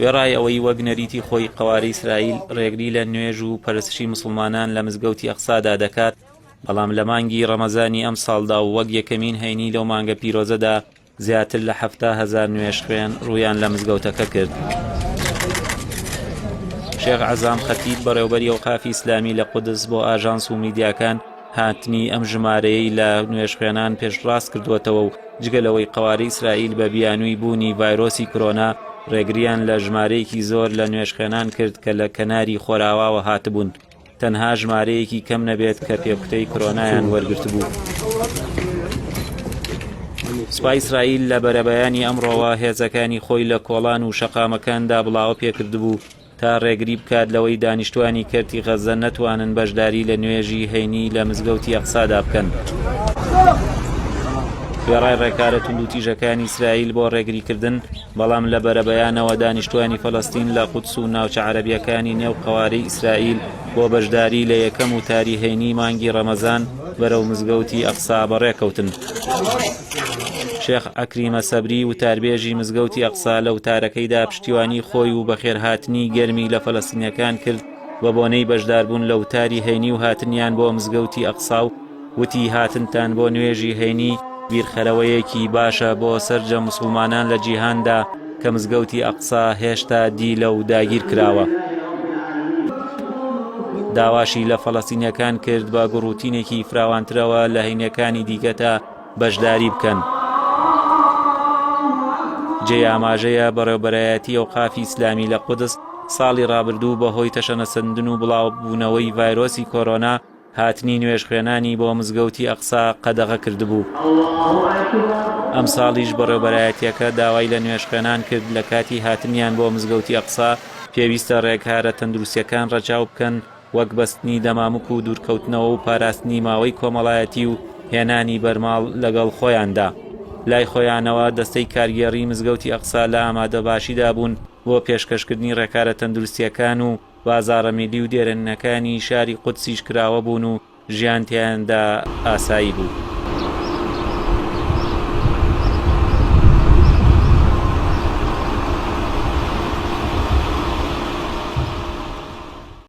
وێڕای ئەوەی وەک نەریتی خۆی قواری ئیسرائیل ڕێگری لە نوێژ و پەرستشی مسلمانان لە مزگەوتی ئەقسادا دەکات بەڵام لە مانگی ڕەمەزانی ئەم ساڵدا و وەک یەکەمین هەینی لەو مانگە پیرۆزەدا زیاتر لە هزار نوێش خوێن ڕویان لە مزگەوتەکە کرد. شێخ عزام خەتیب بەڕێوبەری و قافی ئیسلامی لە قودس بۆ ئاژانس و میدیاکان هاتنی ئەم ژمارەیە لە نوێش خوێنان پێشڕاست کردوێتەوە و جگەلەوەی قواری ئیسرائیل بە بیانووی بوونی ڤایرۆسی کۆنا ڕێگریان لە ژمارەیەکی زۆر لە نوێشخێنان کرد کە لە کەناری خۆراواوە هاتبوون تەنها ژمارەیەکی کەم نەبێت کە پێکوتەی کۆنایان وەرگرت بوو. سوپای ئیسرائیل لە بەرەبەیانی ئەمڕۆوە هێزەکانی خۆی لە کۆڵان و شەقامەکاندا بڵاوە پێکردبوو تا ڕێگری بکات لەوەی دانیشتوانی کردی غەزە نەتوانن بەشداری لە نوێژی هەینی لە مزگەوتی ئەقسادا بکەن. گێڕای ڕێکارە توندوتیژەکانی ئیسرائیل بۆ ڕێگریکردن بەڵام لە بەرەبەیانەوە دانیشتوانی فەڵستین لە قوتس و ناوچە عەربیەکانی نێو قواری ئیسرائیل بۆ بەشداری لە یەکەم و تاریهێنی مانگی ڕەمەزان بەرەو مزگەوتی ئەقسا بەڕێکەوتن. شێخ ئەکریمە سەبری و تاربێژی مزگەوتی ئەقسا لە وتارەکەیدا پشتیوانی خۆی و بەخێرهاتنی گەرمی لە فەلەستینەکان کرد بە بۆنەی بەشداربوون لە وتاری هەینی و هاتنیان بۆ مزگەوتی ئەقسا و وتی هاتنتان بۆ نوێژی هەینی بیرخەرەوەیەکی باشە بۆ سەررجە مسلمانان لە جیهاندا کە مزگەوتی ئەقسا هێشتا دی لە و داگیر کراوە. داواشی لە فەڵەسینەکان کرد بە گوڕوتینێکی فراوانترەوە لە هینەکانی دیکەتە بەشداری بکەن. جێ ئاماژەیە بەڕێوبەرایەتی و قافی ئیسلامی لە قودس ساڵی ڕابردوو بەهۆی تەشەنە سندن و بڵاوبوونەوەی ڤایرۆسی کۆرۆنا هاتنی نوێش خوێنانی بۆ مزگەوتی ئەقسا قەدەغە کردبوو. ئەم ساڵیش بەڕێوبەرایەتیەکە داوای لە نوێش خوێنان کرد لە کاتی هاتنیان بۆ مزگەوتی ئەقسا پێویستە ڕێکارە تەندروستیەکان ڕەچاو بکەن وەک بەستنی دەمامک و دوورکەوتنەوە و پاراستنی ماوەی کۆمەڵایەتی و هێنانی بەرماڵ لەگەڵ خۆیاندا. لای خۆیانەوە دەستەی کارگێڕی مزگەوتی ئەقسا لە ئامادە باشیدا بوون بۆ پێشکەشکردنی ڕێکارە تەندروستیەکان و بازارە میلی و دێرنەکانی شاری قودسیش کراوە بوون و ژیانتیاندا ئاسایی بوو.